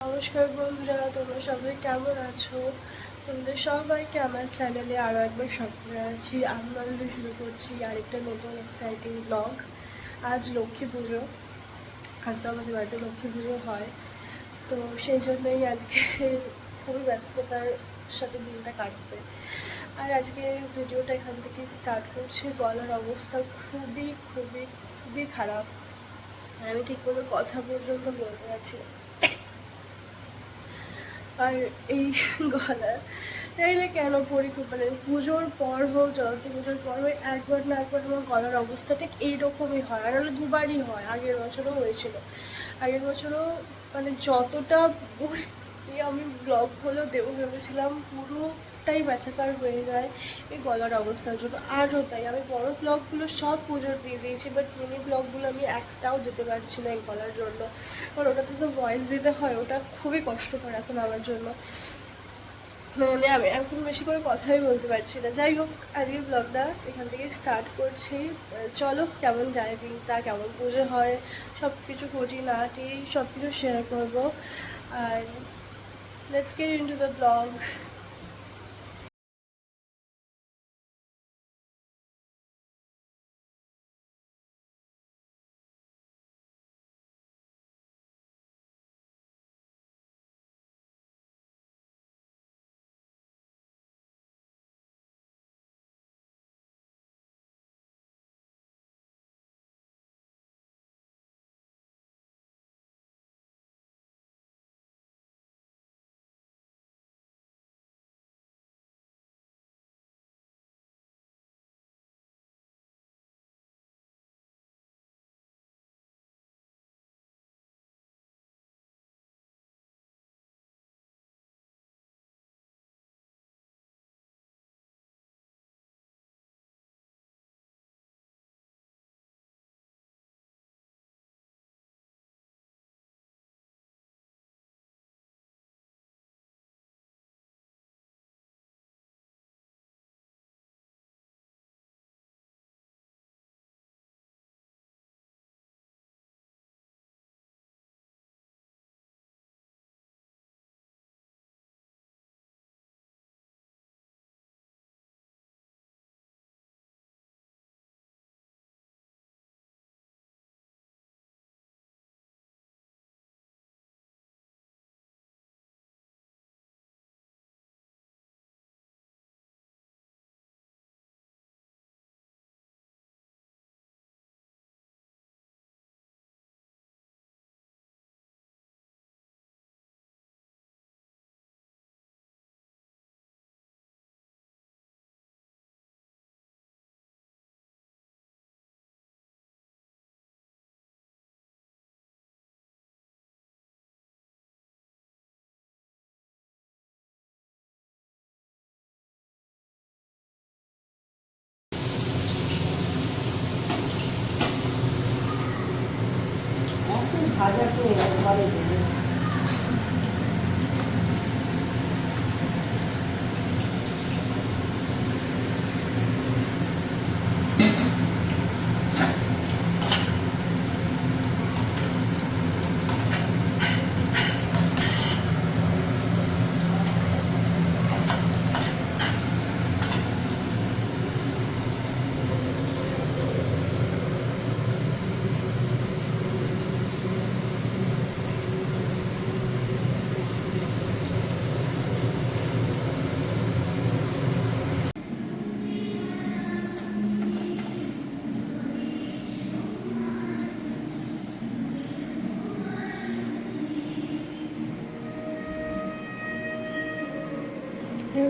নমস্কার বন্ধুরা, তোমরা সবাই কেমন আছো? তোমাদের সবাইকে আমার চ্যানেলে আরও একবার সক্রিয় আছি আমি অলরেডি শুরু করছি আরেকটা নতুন এক্সাইটিং ব্লগ আজ লক্ষ্মী পুজো। আজ তো আমাদের বাড়িতে লক্ষ্মী পুজো হয়। তো সেই জন্যই আজকে খুবই ব্যস্ততার সাথে দিনটা কাটবে। আর আজকে ভিডিওটা এখান থেকে স্টার্ট করছি। গলার অবস্থা খুবই খুবই খুবই খারাপ। আমি ঠিক মতো কথা পর্যন্ত বলতে না। আর এই গলা। তাইলে কেন পরি খুব মানে পুজোর পর হোক, জয়ন্তী পুজোর পর হোক, একবার না একবার আমার গলার অবস্থা ঠিক এইরকমই হয়। আর হলো দুবারই হয়, আগের বছরও হয়েছিল। আগের বছরও মানে যতটা বুঝতে আমি ব্লগগুলো দেবো ভেবেছিলাম পুরোটাই ব্যাচাকার হয়ে যায় এই গলার অবস্থার জন্য। আরও তাই। আমি বড় ব্লগগুলো সব পুজোর দিয়ে দিয়েছি বাট মিনি ব্লগগুলো আমি একটাও দিতে পারছি না এই গলার জন্য। কারণ ওটাতে তো ভয়েস দিতে হয়, ওটা খুবই কষ্টকর এখন আমার জন্য। মানে আমি এখন বেশি করে কথাই বলতে পারছি না। যাই হোক আজকে ব্লগটা এখান থেকে স্টার্ট করছি। চলো কেমন যায় দিনটা, কেমন পুজো হয় সব কিছু খুঁটি নাটি সব কিছু শেয়ার করব। আর let's get into the blog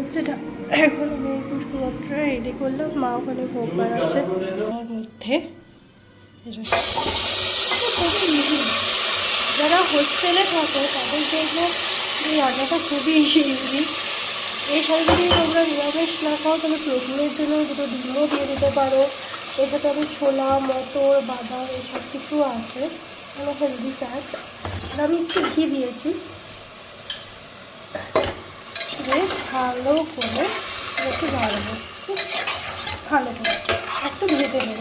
এই হচ্ছে এটা। এখন আমি পুষ্পপত্র রেডি করলাম। মা ওখানে ভোগ বানাচ্ছে। তার মধ্যে। যারা হোস্টেলে থাকে তাদের জন্য এই রান্নাটা খুবই ইজি এই সাথে যদি তোমরা নিরামিষ না খাও তাহলে প্রোটিনের জন্য দুটো ডিমও দিয়ে দিতে পারো। এর সাথে আমি ছোলা মটর বাদাম এইসব কিছু আছে। মানে হেলদি ফ্যাট আমি একটু ঘি দিয়েছি। দিয়ে ভালো করে একটু ভাজবো ভালো করে, একটু ভেজে নেব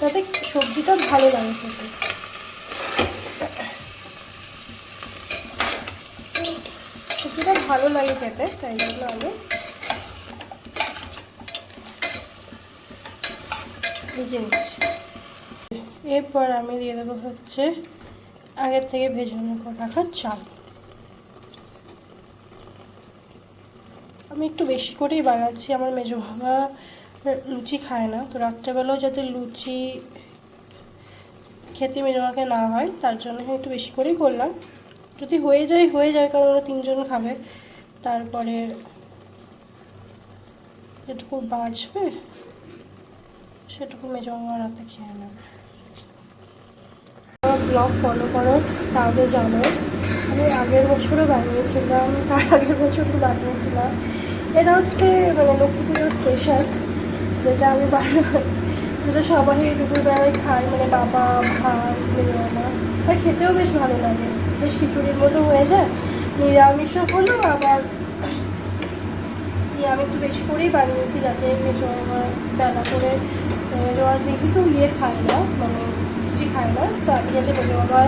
যাতে সবজিটা ভালো লাগে খেতে। সবজিটা ভালো লাগে খেতে, তাই জন্য আমি ভেজে নিচ্ছি। এরপর আমি দিয়ে দেবো হচ্ছে আগের থেকে করে রাখা চাল। আমি একটু বেশি করেই বানাচ্ছি, আমার মেজো বাবা লুচি খায় না। তো রাত্রেবেলাও যাতে লুচি খেতে মেজো বাবাকে না হয়, তার জন্য একটু বেশি করেই করলাম। যদি হয়ে যায় হয়ে যায়, কারণ ওরা তিনজন খাবে। তারপরে যেটুকু বাঁচবে, সেটুকু মেজো বাবা রাতে খেয়ে নেবে। ব্লগ ফলো করো, তাহলে জানো, আমি আগের বছরও বানিয়েছিলাম, তার আগের বছরও বানিয়েছিলাম। এটা হচ্ছে মানে লক্ষ্মী পুজোর স্পেশাল যেটা আমি বানাই। যেটা সবাই দুপুরবেলায় খাই মানে বাবা, ভাই, মেয়ে বাবা আর খেতেও বেশ ভালো লাগে। বেশ খিচুড়ির মতো হয়ে যায়। নিরামিষও হলো, আবার ইয়ে আমি একটু বেশি করেই বানিয়েছি, যাতে মেজো বাবা বেলা করে মেজো যেহেতু ইয়ে খায় না মানে লুচি খায় না তাতে যাতে মেজো বাবা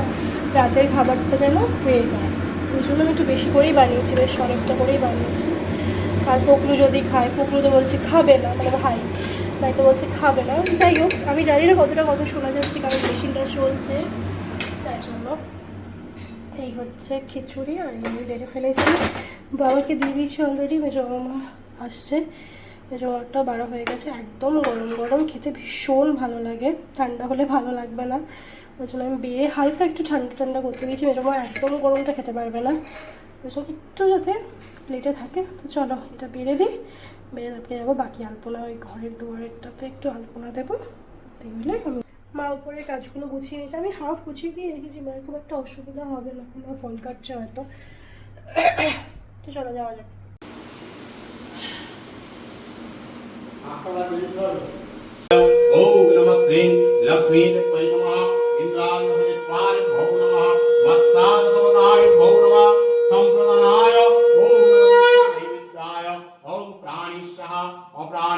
রাতের খাবারটা যেন হয়ে যায়। ওই জন্য আমি একটু বেশি করেই বানিয়েছি, বেশ অনেকটা করেই বানিয়েছি। আর পকলু যদি খায় পকলু তো বলছে খাবে না মানে ভাই ভাই তো বলছে খাবে না। যাই হোক, আমি জানি না কতটা কথা শোনা যাচ্ছে, কারণ মেশিনটা চলছে। তাই জন্য এই হচ্ছে খিচুড়ি, আর আমি বেড়ে ফেলেছি। বাবাকে দিয়ে দিয়েছি অলরেডি মেজো মামা আসছে। মেজো মামাটা বারো হয়ে গেছে, একদম গরম গরম, খেতে ভীষণ ভালো লাগে। ঠান্ডা হলে ভালো লাগবে না। ওই জন্য আমি বেড়ে হালকা একটু ঠান্ডা ঠান্ডা করতে দিয়েছি মেজো মামা একদম গরমটা খেতে পারবে না। একটু যাতে প্লেটে থাকে, তো চলো এটা বেড়ে দিই। বেড়ে তারপরে যাব বাকি আলপনা ওই ঘরের দুয়ারেরটাতে, একটু আলপনা দেবো। দেখলে আমি মা উপরে কাজগুলো গুছিয়ে নিয়েছি। আমি হাফ গুছিয়ে দিয়ে রেখেছি মায়ের খুব একটা অসুবিধা হবে না মা ফোন কাটছে হয়তো। তো চলো যাওয়া যাক। ও নমস্তে লক্ষ্মী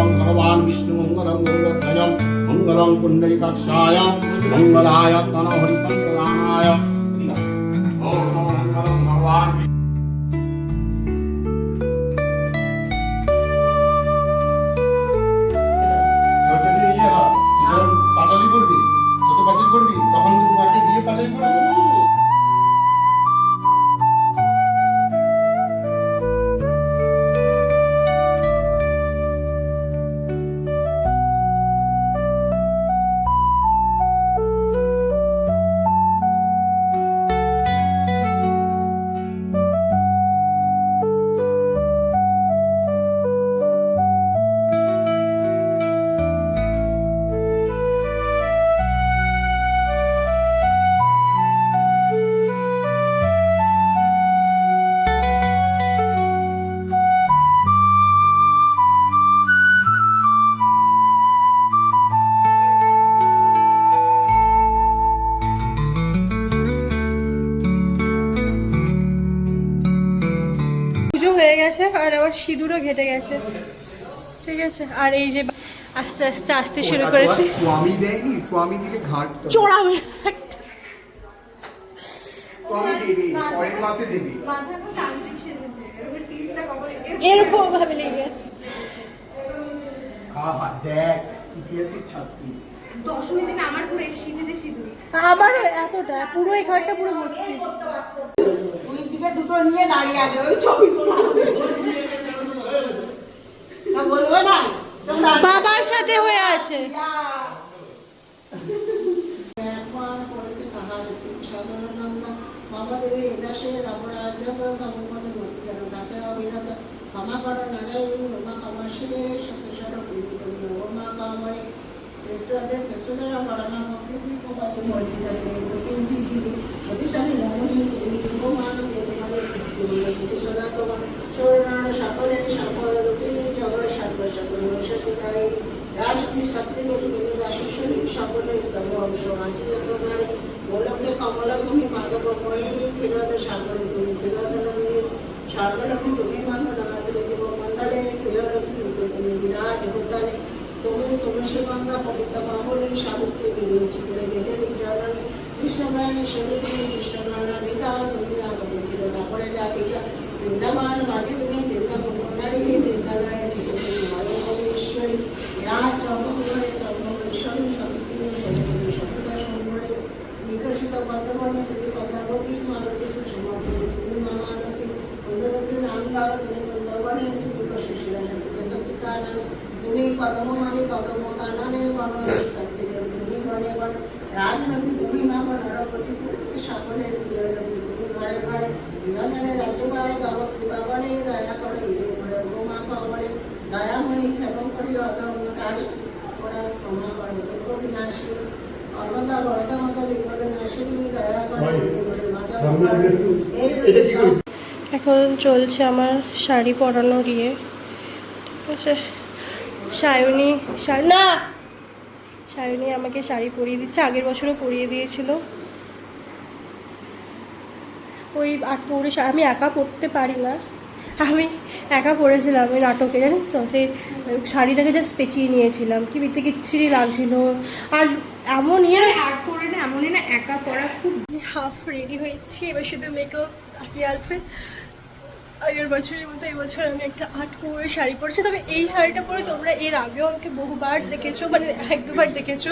মঙ্গলং ভগবান বিষ্ণু মঙ্গলং গৌরধ্বজম মঙ্গলং পুণ্ডরিকাক্ষায় মঙ্গলায় তনহরি সম্প্রদানায় ওম মঙ্গলং করবি তত পাচালি করবি, তখন মাকে দিয়ে পাচালি করবি। সিঁদুরও ঘেটে গেছে। ঠিক আছে? আর এই যে আস্তে আস্তে, আসতে শুরু করেছি। স্বামী দেয়নি স্বামী দিলে ঘাট পুরো সিঁদুরে। এতটা, পুরো এই ঘরটা পুরো দিকে দুটো নিয়ে দাঁড়িয়ে আছে, ওই ছবি তোলা হয়েছে বাবার সাথে হয়ে আছে। একবার করেছে তাহার স্ত্রী সাধারণানন্দ মহাদেবী এদাসে রামরাজ্যত সমপদ গতি যেন তাকে অবিরত ক্ষমা করো নারায়ণী উমা ক্ষমাশীলে সত্যস্বর পিবি ওমা কাময় শ্রেষ্ঠদের শ্রেষ্ঠতর করণা প্রকৃতি প্রপাতে বর্ধিত তুমি প্রতিনিধি দিদি সতীশালী রমণী দেবী রূপমান দেবী সদা তোমার সৌরনারায়ণ সকলে সকল রূপিণী জগৎ সর্ব সকল সত্যকারিণী রাজনীতি দেবী তুমি রাশেশ্বরী সকলে তব অংশ আছে যত নারী গোলকে কমলা তুমি মাধব মোহিনী ক্ষীরদ সাগরে তুমি ক্ষীরদ নন্দিনী স্বর্গলকে তুমি মানো নামাদের দেব মণ্ডলে তুমি তুমি তুমি বৃন্দাবন মাঝে তুমি বৃন্দাবন বৃন্দালয়ে ছিল তুমি মহেশ্বরী রাজ সদস্যী সদস্যী সত্যতা সম্বরে বিকশিত বর্তমানে তুমি পদ্মাবতী মালতী কুসুমাবতী তুমি মামানতী কুন্দরতী নাম গাও তুমি কুন্দরবনে তুমি সুশীলা সাথে কেন্দ্রী কাননে তুমি কদম মানি কদম কাননে শক্তি তুমি বনে বন, রাজনদী তুমি মা নরপতি সকলের গৃহনদী তুমি ঘরে ঘরে দিনজনে রাজ্য পায় তব কৃপা বলে দয়া করে গোমা কমলে দয়াময়ী ক্ষেম করি অদম কারি ওরা ক্ষমা করে দুর্গ বিনাশী অন্নদা বরদা মাতা বিপদ নাশিনী দয়া করে সামনে দিকে একটু এটা কি করি এখন চলছে আমার শাড়ি পরানোর ইয়ে। ঠিক আছে? সায়নী না! সায়নী আমাকে শাড়ি পরিয়ে দিচ্ছে, আগের বছরও পরিয়ে দিয়েছিল। ওই আট পরে আমি একা পরতে পারি না। আমি একা পরেছিলাম ওই নাটকে জানিস তো? সেই শাড়িটাকে জাস্ট পেঁচিয়ে নিয়েছিলাম। কি বিতে কিচ্ছিরি লাগছিল। আর এমন ইয়ে করে না এমনই না একা পড়া খুব হাফ রেডি হয়েছি এবার শুধু মেকআপ বাকি আছে। আগের বছরের মতো এই বছর আমি একটা আট পরে শাড়ি পরেছি। তবে এই শাড়িটা পরে তোমরা এর আগেও আমাকে বহুবার দেখেছ মানে এক দুবার দেখেছ।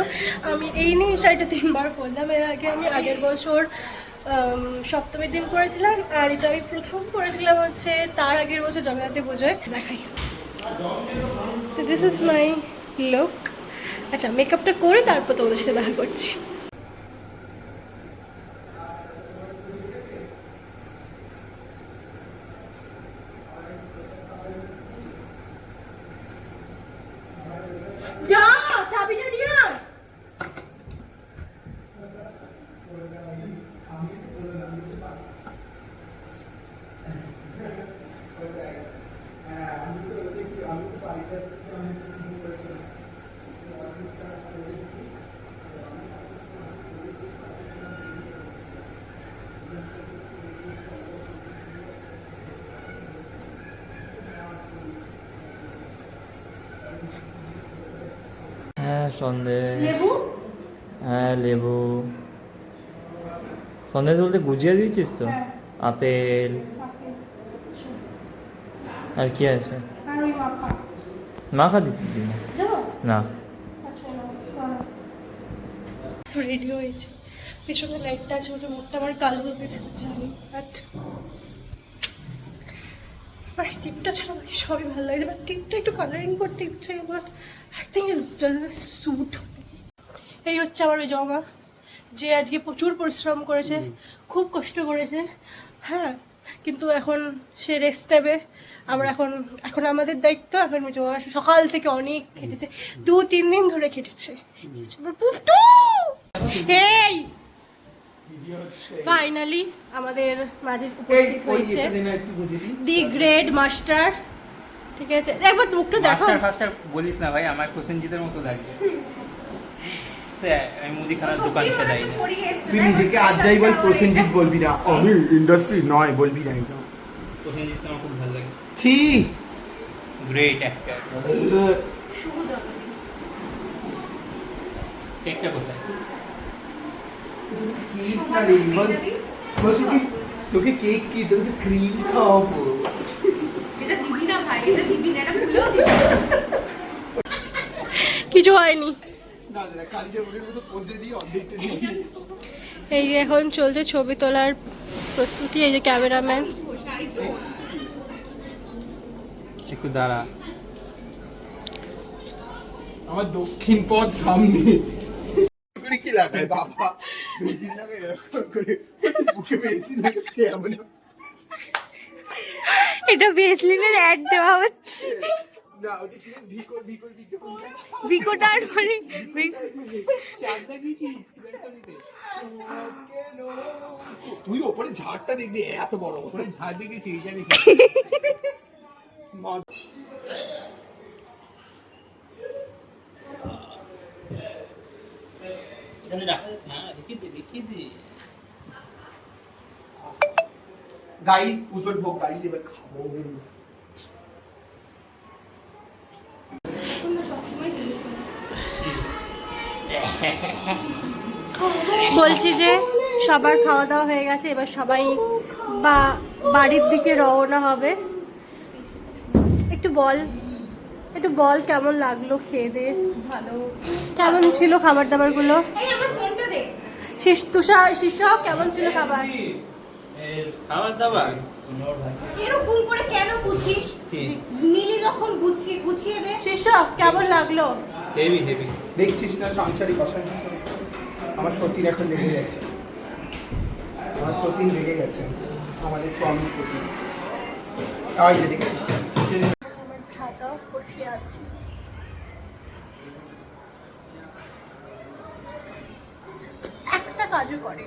আমি এই নিয়ে শাড়িটা তিনবার পরলাম। এর আগে আমি আগের বছর সপ্তমীর দিন করেছিলাম আর এটা আমি প্রথম করেছিলাম হচ্ছে তার আগের বছর জগন্নাথে পুজোয় দেখাই। তো দিস ইজ মাই লুক আচ্ছা মেকআপটা করে তারপর তোমাদের সাথে দেখা করছি যা চাবিটা নিয়ে আয়। হ্যাঁ সন্দেশ। লেবু? হ্যাঁ লেবু। সন্দেশ বলতে গুজিয়ে দিয়েছিস তো? হ্যাঁ। আপেল। আর কি আছে? মাখা। দিতে দিবি না? রেডি হয়েছে। পিছনে লাইটটা আছে ওটা মুখটা আমার কালো হয়ে গেছে জানি বাট টিপটা ছাড়া বাকি সবই ভালো লাগে। বাট টিপটা একটু কালারিং করতে ইচ্ছে but I think it's doesn't suit. এই হচ্ছে আমার ওই জমা যে আজকে প্রচুর পরিশ্রম করেছে খুব কষ্ট করেছে। হ্যাঁ কিন্তু এখন সে রেস্ট নেবে। আমরা এখন এখন আমাদের দায়িত্ব এখন জমা সকাল থেকে অনেক খেটেছে দু তিন দিন ধরে খেটেছে এই! ফাইনালি আমাদের মাঝে উপস্থিত হয়েছে দি গ্রেট মাস্টার ঠিক আছে। একবার মুখটা দেখো মাস্টার ফাস্টার বলিস না ভাই আমার প্রসেনজিতের মতো লাগে সে আমি মুদিখানার দোকান চালাই না। তুই নিজেকে আজ যাই বল প্রসেনজিৎ বলবি না। আমি ইন্ডাস্ট্রি নয় বলবি না এটা প্রসেনজিৎ আমার খুব ভালো লাগে। ছি। গ্রেট অ্যাক্টর কেকটা কোথায়? না রে তোকে কেক কি তোকে ক্রিম খাওয়াবো। দিয়ে দিই। এই যে এখন চলছে ছবি তোলার প্রস্তুতি এই যে ক্যামেরাম্যান। একটু দাঁড়া। আমার দক্ষিণ পথ সামনে। কি লাগায় বাবা? বেশি লাগায় এরকম করে। বুকে বেশি লাগছে এমন এটা বেসলিনের অ্যাড দেওয়া হচ্ছে। না ওটা কি ভিকর ভিকর ভিকর বিকোটার পরে তুই ওপরে ঝাড়টা দেখবি এত বড় ওপরে ঝাড় দেখেছি এইটা গাইস পুজোর ভোগ গাইস এবার খাব। বলছি যে সবার খাওয়া দাওয়া হয়ে গেছে এবার সবাই বা বাড়ির দিকে রওনা হবে। একটু বল একটু বল কেমন লাগল খেয়ে দে ভালো। কেমন ছিল খাবার দাবারগুলো এই আমার ফোনটা দে। শিশ তুষার শিশু কেমন ছিল খাবার? খাবার দাবার এরকম করে কেন গুছিস নীলি যখন গুছিয়ে গুছিয়ে দে। শিশু কেমন লাগল? হেভি হেভি দেখছিস না সাংসারিক অশান্তি আমার সতীন এখন রেগে গেছে। আমার সতীন রেগে গেছে। আমাদের স্বামীর প্রতি দেখে আমার ছাতা বসে আছে। একটা কাজও করে।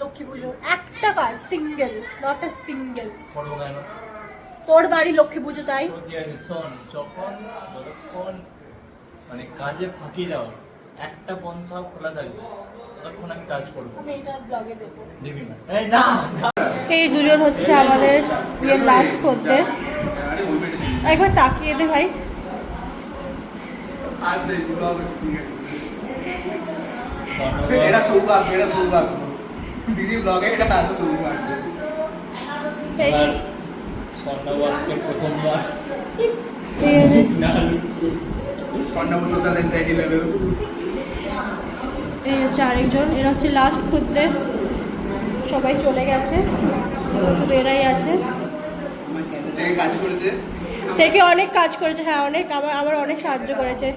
লক্ষ্মী পুজোর। একটা কাজ সিঙ্গেল নট এ সিঙ্গেল কেন? তোর বাড়ি লক্ষ্মী পুজো তাই? যখন যতক্ষণ মানে কাজে ফাঁকি দাও একটা পন্থা খোলা থাকবে ততক্ষণ আমি কাজ করব। আমি এটা ব্লগে দেবো। দিবি না। এই না না। এই দুজন হচ্ছে আমাদের বিয়ের লাস্ট করতে। একবার তাকিয়ে দে ভাই। এটা সৌভাগ্য এটা সৌভাগ্য দিদি ব্লগে এটা এই এবার স্বর্ণবাসকে প্রথমবার। তাহলে এই হচ্ছে আরেকজন এরা হচ্ছে লাস্ট খুঁজতে সবাই চলে গেছে। শুধু এরাই আছে। কাজ করেছে? থেকে অনেক কাজ করেছে। হ্যাঁ অনেক। আমার আমার অনেক সাহায্য করেছে।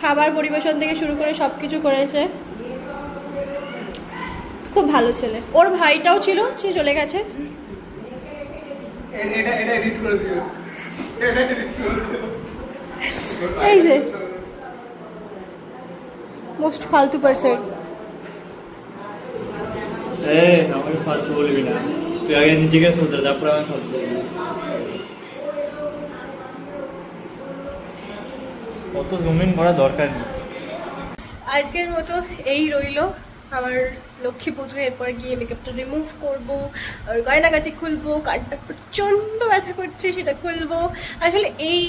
খাবার পরিবেশন থেকে শুরু করে সব কিছু করেছে। খুব ভালো ছেলে। ওর ভাইটাও ছিল সে চলে গেছে। এই যে। মোস্ট ফালতু পারসন আমাকে ফালতু বলবি না। তুই আগে নিজেকে শুধরে তারপরে আমি ফালতু অত জুমিন করা দরকার নেই। আজকের মতো এই রইল। আমার লক্ষ্মী পুজো এরপরে গিয়ে মেকআপটা রিমুভ করব, আর গয়নাগাটি খুলবো, কানটা প্রচণ্ড ব্যথা করছে, সেটা খুলবো। আসলে এই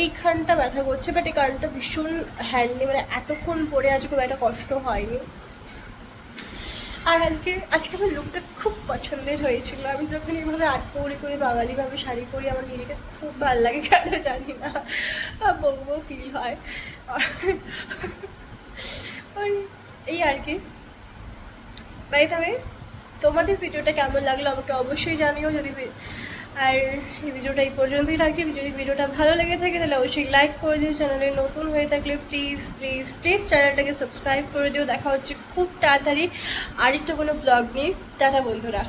এইখানটা ব্যথা করছে বাট এই কানটা ভীষণ হ্যান্ডি মানে এতক্ষণ পরে আজ খুব একটা কষ্ট হয়নি। আর আজকে আজকে আমার লুকটা খুব পছন্দের হয়েছিল। আমি যখন এইভাবে আট পৌড়ি করে বাঙালিভাবে শাড়ি পরি, আমার নিজেকে খুব ভালো লাগে, কেন জানি না বউ বউ ফিল হয়। এই আর কি। বাই তবে তোমাদের ভিডিওটা কেমন লাগল আমাকে অবশ্যই জানিও যদি আর এই ভিডিওটা এই পর্যন্তই রাখছি। যদি ভিডিওটা ভালো লেগে থাকে তাহলে অবশ্যই লাইক করে দিও। চ্যানেলে নতুন হয়ে থাকলে প্লিজ প্লিজ প্লিজ চ্যানেলটাকে সাবস্ক্রাইব করে দিও। দেখা হচ্ছে খুব তাড়াতাড়ি আরেকটা কোনো ব্লগ নিয়ে। টাটা বন্ধুরা।